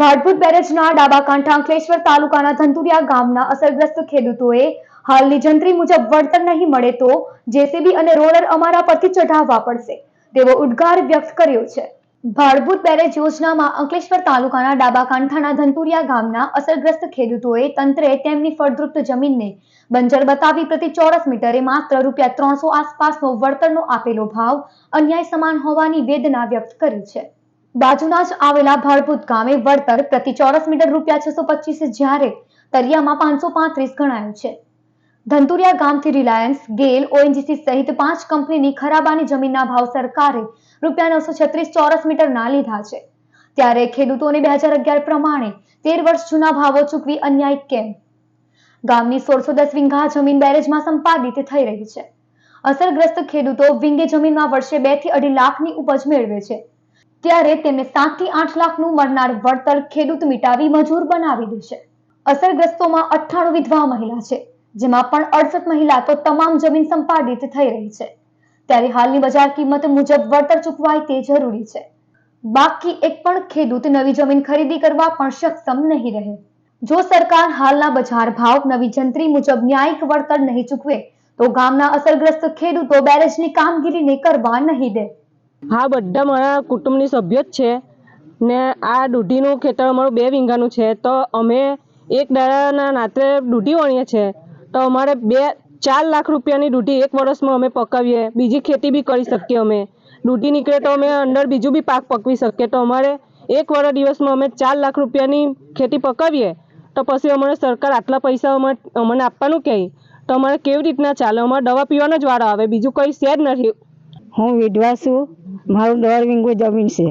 ભાડભૂત બેરેજના ડાબા કાંઠા અંકલેશ્વર તાલુકાના ધંતુરિયા ગામના અસરગ્રસ્ત ખેડૂતોએ હાલની જંત્રી મુજબ વળતર નહીં મળે તો જેસીબી અને રોલર અમારા પરથી ચઢાવવા પડશે. તેવો ઉદ્ગાર વ્યક્ત કર્યો છે. ભાડભૂત બેરેજ યોજનામાં અંકલેશ્વર તાલુકાના ડાબા કાંઠાના ધંતુરિયા ગામના અસરગ્રસ્ત ખેડૂતોએ તંત્રે તેમની ફળદ્રુપ્ત જમીનને બંજર બતાવી પ્રતિ ચોરસ મીટરે માત્ર રૂપિયા ત્રણસો આસપાસનો વળતરનો આપેલો ભાવ અન્યાય સમાન હોવાની વેદના વ્યક્ત કરી છે. બાજુના જ આવેલા ભાડભૂત ગામે વળતર પ્રતિ ચોરસ મીટર રૂપિયા છસો પચીસ જ્યારે તરિયામાં પાંચસો પાંત્રીસ ગણાયું છે. ધંતુરિયા ગામથી રિલાયન્સ ગેલ ઓએનજીસી સહિત પાંચ કંપનીની ખરાબાની જમીનના ભાવ સરકારે રૂપિયા નવસો છત્રીસ ચોરસ મીટરના લીધા છે. ત્યારે ખેડૂતોને બે હજાર અગિયાર પ્રમાણે તેર વર્ષ જૂના ભાવો ચૂકવી અન્યાય કેમ? ગામની સોળસો દસ વીંઘા જમીન બેરેજમાં સંપાદિત થઈ રહી છે. અસરગ્રસ્ત ખેડૂતો વિંગે જમીનમાં વર્ષે બેથી અઢી લાખની ઉપજ મેળવે છે. ત્યારે તેમને સાતથી આઠ લાખનું મળનાર વળતર ખેડૂત મિટાવી મજૂર બનાવી દેશે. અસરગ્રસ્તોમાં અઠ્ઠાણું વિધવા મહિલા છે, જેમાં પણ અડસઠ મહિલા તો તમામ જમીન સંપાદિત થઈ રહી છે. ત્યારે હાલની બજાર કિંમત મુજબ વળતર ચૂકવાય તે જરૂરી છે. બાકી એક પણ ખેડૂત નવી જમીન ખરીદી કરવા પણ સક્ષમ નહીં રહે. જો સરકાર હાલના બજાર ભાવ નવી જંત્રી મુજબ ન્યાયિક વળતર નહીં ચૂકવે, તો ગામના અસરગ્રસ્ત ખેડૂતો બેરેજની કામગીરીને કરવા નહીં દે. હા, બધા મારા કુટુંબની સભ્ય જ છે. ને આ દૂધીનું ખેતર અમારું બે વીંઘાનું છે. તો અમે એક દાડાના નાતે દૂધી વણીએ છીએ તો અમારે બે, ચાર લાખ રૂપિયાની દૂધી એક વર્ષમાં અમે પકાવીએ. બીજી ખેતી બી કરી શકીએ અમે. દૂધી નીકળે તો અમે અંદર બીજું બી પાક પકવી શકીએ. તો અમારે એક વર્ષ દિવસમાં અમે ચાર લાખ રૂપિયાની ખેતી પકાવીએ. તો પછી અમારે સરકાર આટલા પૈસા અમારે અમને આપવાનું કહે તો અમારે કેવી રીતના ચાલે? અમારે દવા પીવાનો જ વારો આવે. બીજું કંઈ છે જ નથી. હું વિધવા છું. મારું દોઢ વીંગું જમીન છે.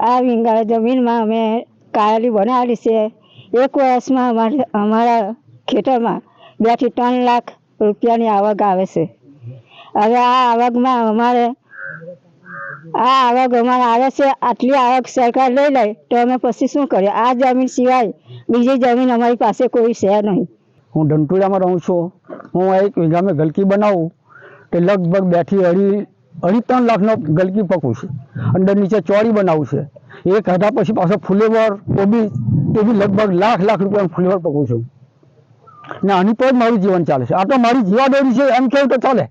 આ વીંગા જમીનમાં અમે કાયલી બનાવેલી છે. એક વર્ષમાં અમારે અમારા ખેતરમાં બેથી ત્રણ લાખ રૂપિયાની આવક આવે છે. હવે આ આવકમાં અમારે આ આવક અમારે આવે છે. આટલી આવક સરકાર લઈ લે તો અમે પછી શું કરીએ? આ જમીન સિવાય બીજી જમીન અમારી પાસે કોઈ છે નહીં. હું ધંટુડામાં રહું છું. હું એક વીઘામાં ગલકી બનાવું. કે લગભગ બેથી અઢી અઢી ત્રણ લાખનો ગલકી પકવું છું. અંદર નીચે ચોળી બનાવું છે. એ ખાધા પછી પાછો ફુલેવર, કોબી તે બી લગભગ લાખ લાખ રૂપિયાનું ફુલેવર પકવું છું. ને આની પર જ મારું જીવન ચાલે છે. આ તો મારી જીવાદોરી છે, એમ કેવું તો ચાલે?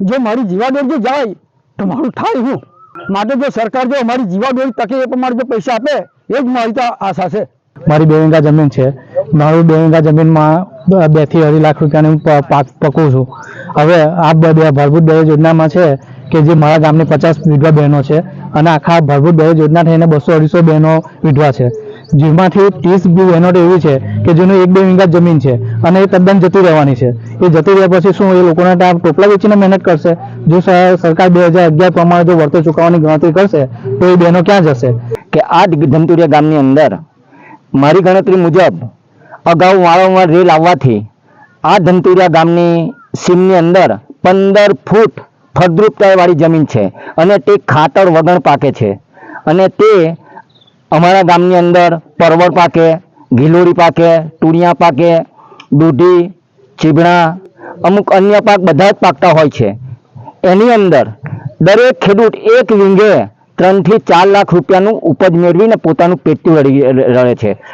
જો મારી જીવાદોરી જો જાય, તો મારું થાય શું માટે જો સરકાર જો અમારી જીવાદોરી તકે એ પ્રમાણે જો પૈસા આપે, એ જ મારી તો આશા છે. મારી બે જમીન છે. મારું બે વીઘા જમીનમાં બ- બેથી અઢી લાખ રૂપિયાની હું પાક પકવું છું. હવે આ બ- બે ભરભૂત બેરેજ યોજનામાં છે કે જે મારા ગામની પચાસ વિધવા બહેનો છે અને આખા ભરભૂત બેરેજ યોજના થઈને બસો અઢીસો બહેનો વિધવા છે. જેમાંથી ત્રીસ બી બહેનો એવી છે કે જેનું એક બે વીઘા જમીન છે અને એ તદ્દન જતી રહેવાની છે. એ જતી રહ્યા પછી શું એ લોકોને ત્યાં ટોપલા વેચીને મહેનત કરશે? જો સરકાર બે હજાર અગિયાર પ્રમાણે જો વળતર ચૂકવવાની ગણતરી કરશે, તો એ બહેનો ક્યાં જશે? કે આ ધંતુરિયા ગામની અંદર મારી ગણતરી મુજબ અગાઉ વારંવાર રેલ આવવાથી આ ધનતુરિયા ગામની સીમની અંદર પંદર ફૂટ ફળદ્રુપતાવાળી જમીન છે અને તે ખાતર વગણ પાકે છે. અને તે અમારા ગામની અંદર પરવળ પાકે ગિલોડી પાકે, તુરિયા પાકે, દૂધી, ચીબણા, અમુક અન્ય પાક બધા જ પાકતા હોય છે. એની અંદર દરેક ખેડૂત એક વીંઘે ત્રણથી ચાર લાખ રૂપિયાનું ઉપજ મેળવીને પોતાનું પેટું રળે છે.